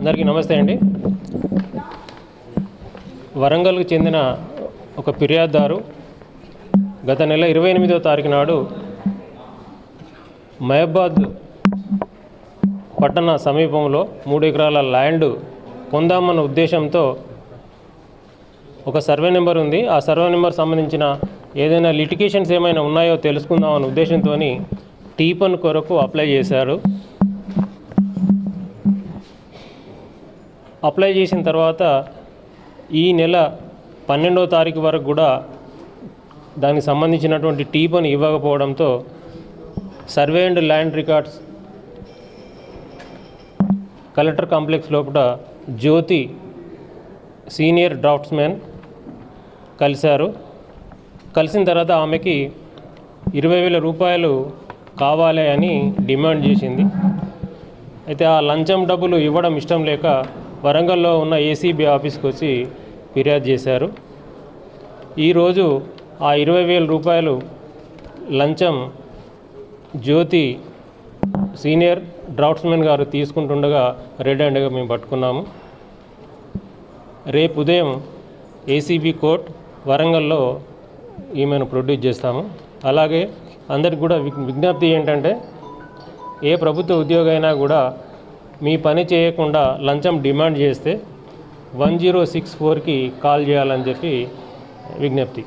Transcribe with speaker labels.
Speaker 1: అందరికీ నమస్తే అండి. వరంగల్కు చెందిన ఒక ఫిర్యాదుదారు గత నెల ఇరవై ఎనిమిదో తారీఖు నాడు మహబాద్ పట్టణ సమీపంలో మూడు ఎకరాల ల్యాండ్ పొందామన్న ఉద్దేశంతో ఒక సర్వే నెంబర్ ఉంది. ఆ సర్వే నెంబర్ సంబంధించిన ఏదైనా లిటికేషన్స్ ఏమైనా ఉన్నాయో తెలుసుకుందామన్న ఉద్దేశంతో టీపన్ కొరకు అప్లై చేశారు. అప్లై చేసిన తర్వాత ఈ నెల పన్నెండవ తారీఖు వరకు కూడా దానికి సంబంధించినటువంటి టీపన్ ఇవ్వకపోవడంతో survey and land records collector complex లోపల జ్యోతి సీనియర్ డ్రాఫ్ట్స్మెన్ కలిశారు. కలిసిన తర్వాత ఆమెకి ఇరవై వేల రూపాయలు కావాలి అని డిమాండ్ చేసింది. అయితే ఆ లంచం డబ్బులు ఇవ్వడం ఇష్టం లేక వరంగల్లో ఉన్న ఏసీబీ ఆఫీస్కి వచ్చి ఫిర్యాదు చేశారు. ఈరోజు ఆ ఇరవై వేల రూపాయలు లంచం జ్యోతి సీనియర్ డ్రాఫ్ట్స్మెన్ గారు తీసుకుంటుండగా రెడ్ హ్యాండ్గా మేము పట్టుకున్నాము. రేపు ఉదయం ఏసీబీ కోర్ట్ వరంగల్లో ఈమెను ప్రొడ్యూస్ చేస్తాము. అలాగే అందరికి కూడా విజ్ఞప్తి ఏంటంటే ఏ ప్రభుత్వ ఉద్యోగైనా అయినా కూడా మీ పని చేయకుండా లంచం డిమాండ్ చేస్తే వన్ జీరో సిక్స్ ఫోర్కి కాల్ చేయాలని చెప్పి విజ్ఞప్తి.